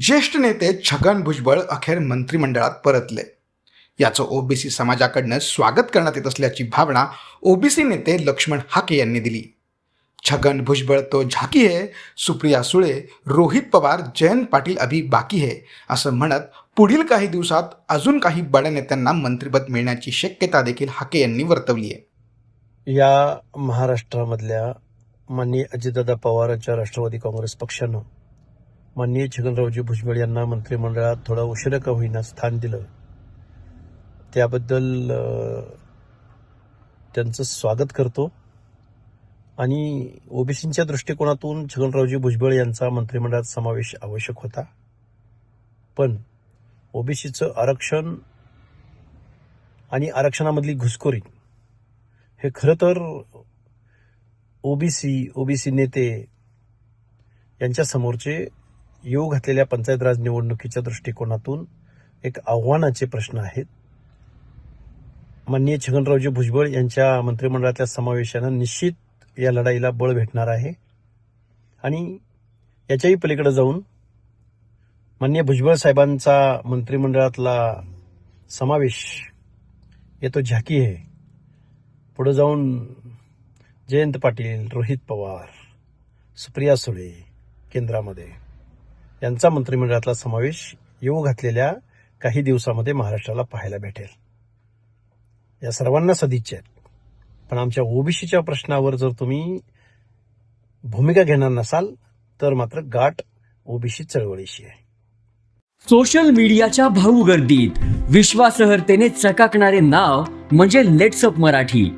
ज्येष्ठ नेते छगन भुजबळ अखेर मंत्रिमंडळात परतले. याचं ओबीसी समाजाकडनं स्वागत करण्यात येत असल्याची भावना ओबीसी नेते लक्ष्मण हाके यांनी दिली. छगन भुजबळ तो झाकी है सुप्रिया सुळे रोहित पवार जयंत पाटील अभी बाकी हे असं म्हणत पुढील काही दिवसात अजून काही बड्या नेत्यांना मंत्रिपद मिळण्याची शक्यता देखील हाके यांनी वर्तवली आहे. या महाराष्ट्रामधल्या माननीय अजितदादा पवारांच्या राष्ट्रवादी काँग्रेस पक्षानं माननीय छगनरावजी भुजबळ यांना मंत्रिमंडळात थोडा उशिरा का होईना स्थान दिलं. त्याबद्दल त्यांचं स्वागत करतो. आणि ओबीसींच्या दृष्टिकोनातून छगनरावजी भुजबळ यांचा मंत्रिमंडळात समावेश आवश्यक होता. पण ओबीसीचं आरक्षण आणि आरक्षणामधली घुसखोरी हे खरं तर ओबीसी ओबीसी नेते यांच्यासमोरचे येऊ घातलेल्या पंचायत राज निवडणुकीच्या दृष्टिकोनातून एक आव्हानाचे प्रश्न आहेत. माननीय छगनरावजी भुजबळ यांच्या मंत्रिमंडळातल्या समावेशानं निश्चित या लढाईला बळ भेटणार आहे. आणि याच्याही पलीकडे जाऊन माननीय भुजबळ साहेबांचा मंत्रिमंडळातला समावेश येतो झाकी आहे. पुढे जाऊन जयंत पाटील रोहित पवार सुप्रिया सुळे केंद्रामध्ये. यांचा मंत्रिमंडळातला समावेश येऊ घातलेल्या काही दिवसामध्ये महाराष्ट्राला पाहायला भेटेल. या सर्वांना सदिच्छा आहेत. पण आमच्या ओबीसीच्या प्रश्नावर जर तुम्ही भूमिका घेणार नसाल तर मात्र गाठ ओबीसी चळवळीशी आहे. सोशल मीडियाच्या भाऊ गर्दीत विश्वासार्हतेने चकाकणारे नाव म्हणजे लेट्सअप मराठी.